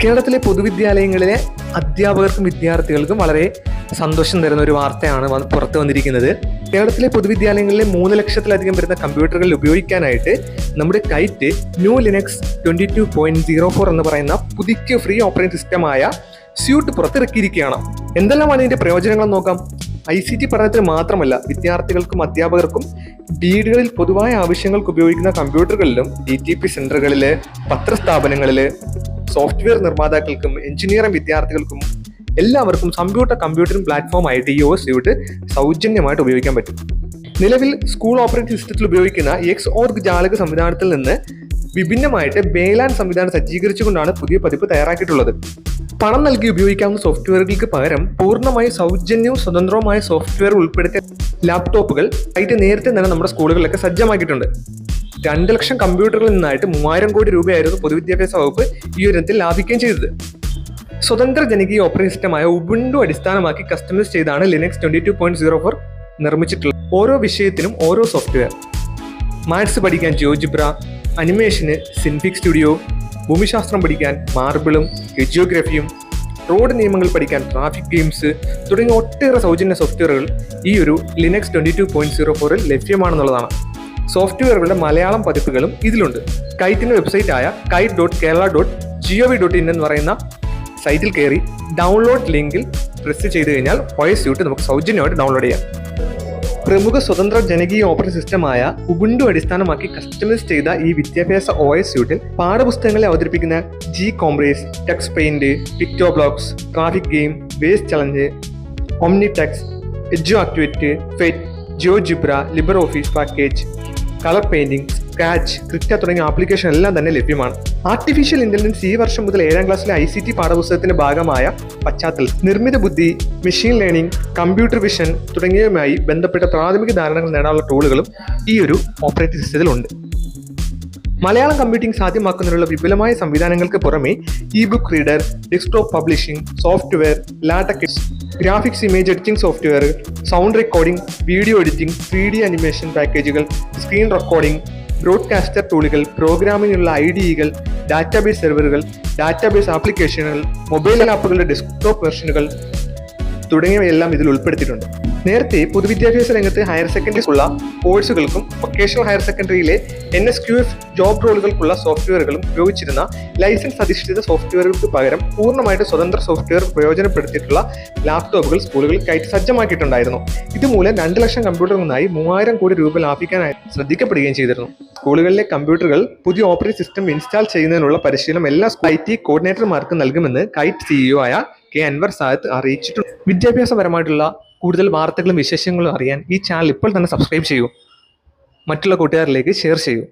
കേരളത്തിലെ പൊതുവിദ്യാലയങ്ങളിലെ അധ്യാപകർക്കും വിദ്യാർത്ഥികൾക്കും വളരെ സന്തോഷം തരുന്ന ഒരു വാർത്തയാണ് പുറത്തു വന്നിരിക്കുന്നത്. കേരളത്തിലെ പൊതുവിദ്യാലയങ്ങളിലെ മൂന്ന് ലക്ഷത്തിലധികം വരുന്ന കമ്പ്യൂട്ടറുകൾ ഉപയോഗിക്കാനായിട്ട് നമ്മുടെ KITE new Linux twenty two point zero four എന്ന് പറയുന്ന പുതുക്കിയ ഫ്രീ ഓപ്പറേറ്റിംഗ് സിസ്റ്റമായ സ്യൂട്ട് പുറത്തിറക്കിയിരിക്കുകയാണ്. എന്തെല്ലാമാണ് ഇതിന്റെ പ്രയോജനങ്ങൾ നോക്കാം? ഐ സി ടി പഠനത്തിന് മാത്രമല്ല വിദ്യാർത്ഥികൾക്കും അധ്യാപകർക്കും വീടുകളിൽ പൊതുവായ ആവശ്യങ്ങൾക്ക് ഉപയോഗിക്കുന്ന കമ്പ്യൂട്ടറുകളിലും ഡി ടി പി സെന്ററുകളിൽ പത്രസ്ഥാപനങ്ങളിൽ സോഫ്റ്റ്വെയർ നിർമ്മാതാക്കൾക്കും എഞ്ചിനീയറിംഗ് വിദ്യാർത്ഥികൾക്കും എല്ലാവർക്കും കമ്പ്യൂട്ടർ കമ്പ്യൂട്ടറിംഗ് പ്ലാറ്റ്ഫോം ആയിട്ട് ഈ ഒ സ്യൂട്ട് സൗജന്യമായിട്ട് ഉപയോഗിക്കാൻ പറ്റും. നിലവിൽ സ്കൂൾ ഓപ്പറേറ്റിംഗ് സിസ്റ്റത്തിൽ ഉപയോഗിക്കുന്ന എക്സ് ഓർഗ് ജാലക സംവിധാനത്തിൽ നിന്ന് വിഭിന്നമായിട്ട് ബേലാൻ സംവിധാനം സജ്ജീകരിച്ചുകൊണ്ടാണ് പുതിയ പതിപ്പ് തയ്യാറാക്കിയിട്ടുള്ളത്. പണം നൽകി ഉപയോഗിക്കാവുന്ന സോഫ്റ്റ്വെയറുകൾക്ക് പകരം പൂർണമായി സൗജന്യവും സ്വതന്ത്രവുമായ സോഫ്റ്റ്വെയർ ഉൾപ്പെടുത്തിയ ലാപ്ടോപ്പുകൾ ആയിട്ട് നേരത്തെ തന്നെ നമ്മുടെ സ്കൂളുകളിലൊക്കെ സജ്ജമാക്കിയിട്ടുണ്ട്. രണ്ട് ലക്ഷം കമ്പ്യൂട്ടറിൽ നിന്നായിട്ട് മൂവായിരം കോടി രൂപയായിരുന്നു പൊതുവിദ്യാഭ്യാസ വകുപ്പ് ഈ ഒരു ഇനത്തിൽ ലാഭിക്കുകയും ചെയ്തത്. സ്വതന്ത്ര ജനകീയ ഓപ്പറേറ്റിംഗ് സിസ്റ്റമായ ഉബുണ്ടു അടിസ്ഥാനമാക്കി കസ്റ്റമൈസ് ചെയ്താണ് Linux twenty two point zero four നിർമ്മിച്ചിട്ടുള്ളത്. ഓരോ വിഷയത്തിനും ഓരോ സോഫ്റ്റ്വെയർ മാത്സ് പഠിക്കാൻ ജിയോജിബ്ര അനിമേഷന് സിൻഫിക് സ്റ്റുഡിയോ ഭൂമിശാസ്ത്രം പഠിക്കാൻ മാർബിളും എജിയോഗ്രഫിയും റോഡ് നിയമങ്ങൾ പഠിക്കാൻ ട്രാഫിക് ഗെയിംസ് തുടങ്ങിയ ഒട്ടേറെ സൗജന്യ സോഫ്റ്റ്വെയറുകൾ ഈ ഒരു Linux twenty two point zero ഫോറിൽ ലഭ്യമാണെന്നുള്ളതാണ്. സോഫ്റ്റ്വെയറുകളുടെ മലയാളം പതിപ്പുകളും ഇതിലുണ്ട്. കൈറ്റിന്റെ വെബ്സൈറ്റ് ആയ KITE dot Kerala dot G O V dot in എന്ന് പറയുന്ന സൈറ്റിൽ കയറി ഡൗൺലോഡ് ലിങ്കിൽ പ്രസ് ചെയ്ത് കഴിഞ്ഞാൽ വോയിസ് സ്യൂട്ട് നമുക്ക് സൗജന്യമായിട്ട് ഡൗൺലോഡ് ചെയ്യാം. പ്രമുഖ സ്വതന്ത്ര ജനകീയ ഓപ്പറേറ്റിംഗ് സിസ്റ്റമായ ഉബുണ്ടു അടിസ്ഥാനമാക്കി കസ്റ്റമൈസ് ചെയ്ത ഈ വിദ്യാഭ്യാസ ഒ എസ് സ്യൂട്ടിൽ പാഠപുസ്തകങ്ങളെ അവതരിപ്പിക്കുന്ന GCompris Tux Paint PictoBlox traffic game waste challenge Omnitux edu activity PhET GeoGebra LibreOffice package colour painting Scratch Krita തുടങ്ങിയ ആപ്ലിക്കേഷൻ എല്ലാം തന്നെ ലഭ്യമാണ്. ആർട്ടിഫിഷ്യൽ ഇന്റലിജൻസ് ഈ വർഷം മുതൽ ഏഴാം ക്ലാസ്സിലെ ഐ സി ടി പാഠപുസ്തകത്തിന്റെ ഭാഗമായ പശ്ചാത്തലം നിർമ്മിത ബുദ്ധി മെഷീൻ ലേണിംഗ് കമ്പ്യൂട്ടർ വിഷൻ തുടങ്ങിയവയുമായി ബന്ധപ്പെട്ട പ്രാഥമിക ധാരണകൾ നേടാനുള്ള ടൂളുകളും ഈ ഒരു ഓപ്പറേറ്റിംഗ് സിസ്റ്റത്തിലുണ്ട് മലയാളം കമ്പ്യൂട്ടിംഗ് സാധ്യമാക്കുന്നതിനുള്ള വിപുലമായ സംവിധാനങ്ങൾക്ക് പുറമെ e book reader desktop publishing software LaTeX graphics image editing software sound recording video editing three D animation പാക്കേജുകൾ സ്ക്രീൻ റെക്കോർഡിംഗ് ബ്രോഡ്കാസ്റ്റർ ടൂളുകൾ പ്രോഗ്രാമിംഗിനുള്ള ഐ ഡികൾ ഡാറ്റാബേസ് സെർവറുകൾ ഡാറ്റാബേസ് ആപ്ലിക്കേഷനുകൾ മൊബൈൽ ആപ്പുകളുടെ ഡെസ്ക്ടോപ്പ് വെർഷനുകൾ തുടങ്ങിയവയെല്ലാം ഇതിൽ ഉൾപ്പെടുത്തിയിട്ടുണ്ട്. നേരത്തെ പൊതുവിദ്യാഭ്യാസ രംഗത്ത് ഹയർ സെക്കൻഡറിക്കുള്ള കോഴ്സുകൾക്കും vocational higher സെക്കൻഡറിയിലെ N S Q F job റോളുകൾക്കുള്ള സോഫ്റ്റ്വെയറുകളും ഉപയോഗിച്ചിരുന്ന ലൈസൻസ് അധിഷ്ഠിത സോഫ്റ്റ്വെയറുകൾക്ക് പകരം പൂർണമായിട്ട് സ്വതന്ത്ര സോഫ്റ്റ്വെയർ പ്രയോജനപ്പെടുത്തിയിട്ടുള്ള ലാപ്ടോപ്പുകൾ സ്കൂളുകളിൽ കയറ്റി സജ്ജമാക്കിയിട്ടുണ്ടായിരുന്നു. ഇതുമൂലം രണ്ട് ലക്ഷം കമ്പ്യൂട്ടറിൽ നിന്നായി മൂവായിരം കോടി രൂപ ലാഭിക്കാനായി ശ്രദ്ധിക്കപ്പെടുകയും ചെയ്തിരുന്നു. സ്കൂളുകളിലെ കമ്പ്യൂട്ടറുകൾ പുതിയ ഓപ്പറേറ്റിംഗ് സിസ്റ്റം ഇൻസ്റ്റാൾ ചെയ്യുന്നതിനുള്ള പരിശീലനം എല്ലാ ഐ ടി കോർഡിനേറ്റർമാർക്ക് നൽകുമെന്ന് കൈറ്റ് സിഇഒ ആയ കെ അൻവർ സാദത്ത് അറിയിച്ചിട്ടുണ്ട് വിദ്യാഭ്യാസപരമായിട്ടുള്ള കൂടുതൽ വാർത്തകളും വിശേഷങ്ങളും അറിയാൻ ഈ ചാനൽ ഇപ്പോൾ തന്നെ സബ്സ്ക്രൈബ് ചെയ്യൂ. മറ്റുള്ള കൂട്ടുകാരിലേക്ക് ഷെയർ ചെയ്യൂ.